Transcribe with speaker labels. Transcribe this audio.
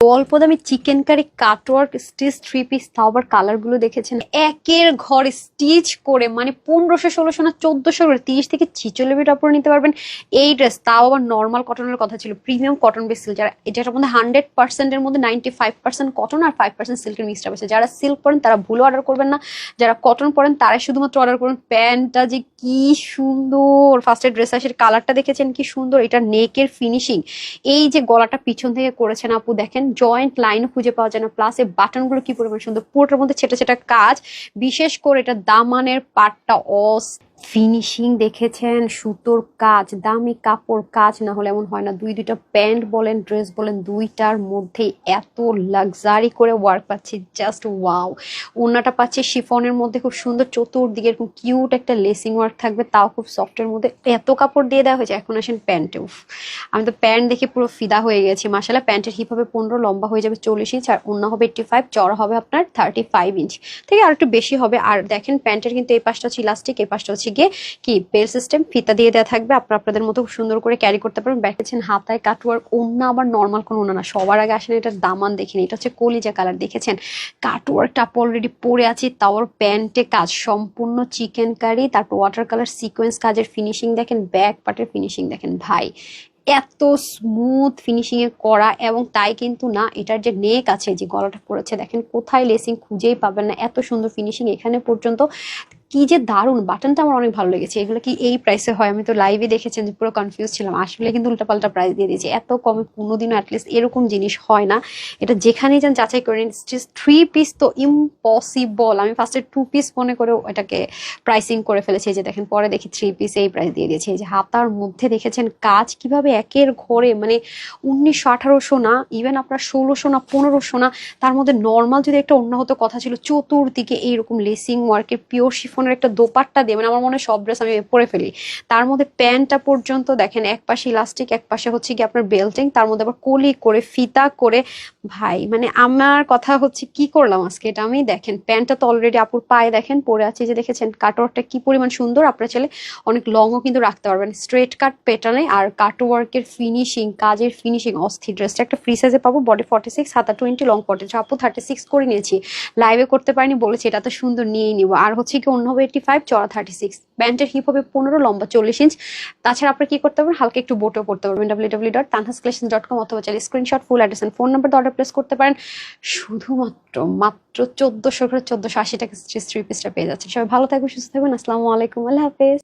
Speaker 1: অল্প দামি chicken curry, cutwork, stitch three piece তাও আবার কালারগুলো দেখেছেন। একের ঘরে স্টিচ করে মানে পনেরোশো, ষোলোশো না চোদ্দশো করে, তিরিশ থেকে ছিচল্লিশ উপরে নিতে পারবেন। এই ড্রেস তাও আবার নর্মাল কটনের কথা ছিল প্রিমিয়াম কটন বেস সিল্ক যারা এটার মধ্যে হান্ড্রেড পার্সেন্টের মধ্যে নাইনটি ফাইভ পার্সেন্ট কটন আর ফাইভ পার্সেন্ট সিল্কের মিক্সটা পেয়েছে যারা সিল্ক পরেন, তারা ভুল অর্ডার করবেন না। যারা কটন পরেন, তারাই শুধুমাত্র অর্ডার করুন। প্যান্টটা যে কি সুন্দর! ফার্স্টের ড্রেস আসের কালারটা দেখেছেন, কি সুন্দর! এটা নেকের ফিনিশিং এই যে গলাটা পিছন থেকে করেছেন আপু, দেখেন জয়েন্ট লাইন খুঁজে পাওয়া যায় না। প্লাস এই বাটনগুলো কি পরিমাণ সুন্দর? পুরোটার মধ্যে ছেটা ছেটা কাজ। বিশেষ করে এটা দামানের পাটটা অস ফিনিশিং দেখেছেন, সুতোর কাজ, দামি কাপড় কাজ, না হলে এমন হয় না, দুই দুইটা প্যান্ট বলেন, ড্রেস বলেন, দুইটার মধ্যে এত লাক্সারি করে ওয়ার্ক পাচ্ছি জাস্ট ওয়াও ওনাটা পাচ্ছি শিফনের মধ্যে, খুব সুন্দর চতুর্দিকে এরকম কিউট একটা লেসিং ওয়ার্ক থাকবে, তাও খুব সফটের মধ্যে। এত কাপড় দিয়ে দেওয়া হয়েছে, এখন আসেন প্যান্টে আমি তো প্যান্ট দেখে পুরো ফিদা হয়ে গেছি মাসালা প্যান্টের হিপ হবে পনেরো, লম্বা হয়ে যাবে চল্লিশ ইঞ্চ আর অন্য হবে এইটটি ফাইভ চড়া হবে আপনার থার্টি ফাইভ ইঞ্চ থেকে আর একটু বেশি হবে, আর দেখেন প্যান্টের কিন্তু এই পাশটা হচ্ছে ইলাস্টিক এই পাশটা হচ্ছে গিয়ে কি বেল সিস্টেম ফিতা দিয়ে দেওয়া থাকবে। আপনারা আপনাদের মতো সুন্দর করে ক্যারি করতে পারবেন। দেখেছেন হাতায় কাটওয়ার্ক অন্য আবার নর্মাল কোনো ওনা না। সবার আগে আসেন এটার দামান দেখেন এটা হচ্ছে কলিজা কালার দেখেছেন? কাটওয়ার্কটা আপু অলরেডি পরে আছি, তাও প্যান্টে কাজ। সম্পূর্ণ চিকেন কারি তারপর ওয়াটার কালার সিকোয়েন্স কাজের ফিনিশিং দেখেন ব্যাক পার্টের ফিনিশিং দেখেন। ভাই, এত স্মুথ ফিনিশিং এ করা এবং তাই কিন্তু না, এটার যে নেক আছে, যে গলাটা পড়েছে, দেখেন কোথায় লেসিং খুঁজেই পাবেন না। এত সুন্দর ফিনিশিং এখানে পর্যন্ত কি যে দারুণ বাটনটা আমার অনেক ভালো লেগেছে। এগুলো কি এই প্রাইসে হয়? আমি তো লাইভে দেখেছেন যে পুরো কনফিউজ ছিলাম। আসলে কিন্তু উল্টাপাল্টা প্রাইস দিয়ে দিয়েছে। এত কমে কোনোদিনও অ্যাটলিস্ট এরকম জিনিস হয় না। এটা যেখানেই যান যাচাই করে নিন থ্রি পিস তো ইম্পসিবল আমি ফার্স্টে টু পিস মনে করে এটাকে প্রাইসিং করে ফেলেছি। যে দেখেন, পরে দেখি থ্রি পিস এই প্রাইস দিয়ে দিয়েছে। যে হাতার মধ্যে দেখেছেন কাজ কীভাবে একের ঘরে মানে উনিশশো, আঠারোশো না ইভেন আপনার ষোলোশো না, পনেরোশো না, তার মধ্যে নর্মাল যদি একটা অন্য হতো, কথা ছিল চতুর্দিকে এইরকম লেসিং ওয়ার্কের পিওর শিফনের একটা দোপাট্টা দিয়ে মানে আমার মনে হয় সব ড্রেস আমি পরে ফেলি। তার মধ্যে প্যান্টটা পর্যন্ত দেখেন, এক পাশে ইলাস্টিক এক পাশে হচ্ছে কি আপনার বেল্টিং তার মধ্যে আবার কলি করে, ফিতা করে। ভাই মানে আমার কথা হচ্ছে কি করলাম আজকে? এটা আমি দেখেন, প্যান্টটা তো অলরেডি আপুর পায়ে দেখেন, পরে আছে যে দেখেছেন কাটওয়ার্কটা কি পরিমাণ সুন্দর, আপনার ছেলে অনেক লংও কিন্তু রাখতে পারবেন স্ট্রেট কাট প্যাটার্নে আর কাটওয়ার্কের ফিনিশিং কাজের ফিনিশিং অস্থির ড্রেসটা একটা ফ্রি সাইজে পাবো বডি ফর্টি সিক্স হাতা টোয়েন্টি লং ফর্টি আপু থার্টি সিক্স করে নিয়েছি। লাইভে করতে পারিনি, বলেছি এটা তো সুন্দর, নিয়েই নিবো। আর হচ্ছে কি অন্য হবে এইটি ফাইভ চড়া থার্টি সিক্স ব্যান্ডের হিপ হবে পনেরো, লম্বা চল্লিশ ইঞ্চ তাছাড়া আপনি কি করতে পারবেন? হালকা একটু বোটেও পড়তে পারবেন। W W dot Tanhas dot com অথবা চাইলে screenshot full address phone number order place করতে পারেন। শুধুমাত্র মাত্র চোদ্দশো করে চোদ্দোশো আশি টাকা থ্রি পিসটা পেয়ে যাচ্ছে সবাই ভালো থাকবেন, সুস্থ থাকবেন। আসসালামু আলাইকুম। আল্লাহ হাফেজ।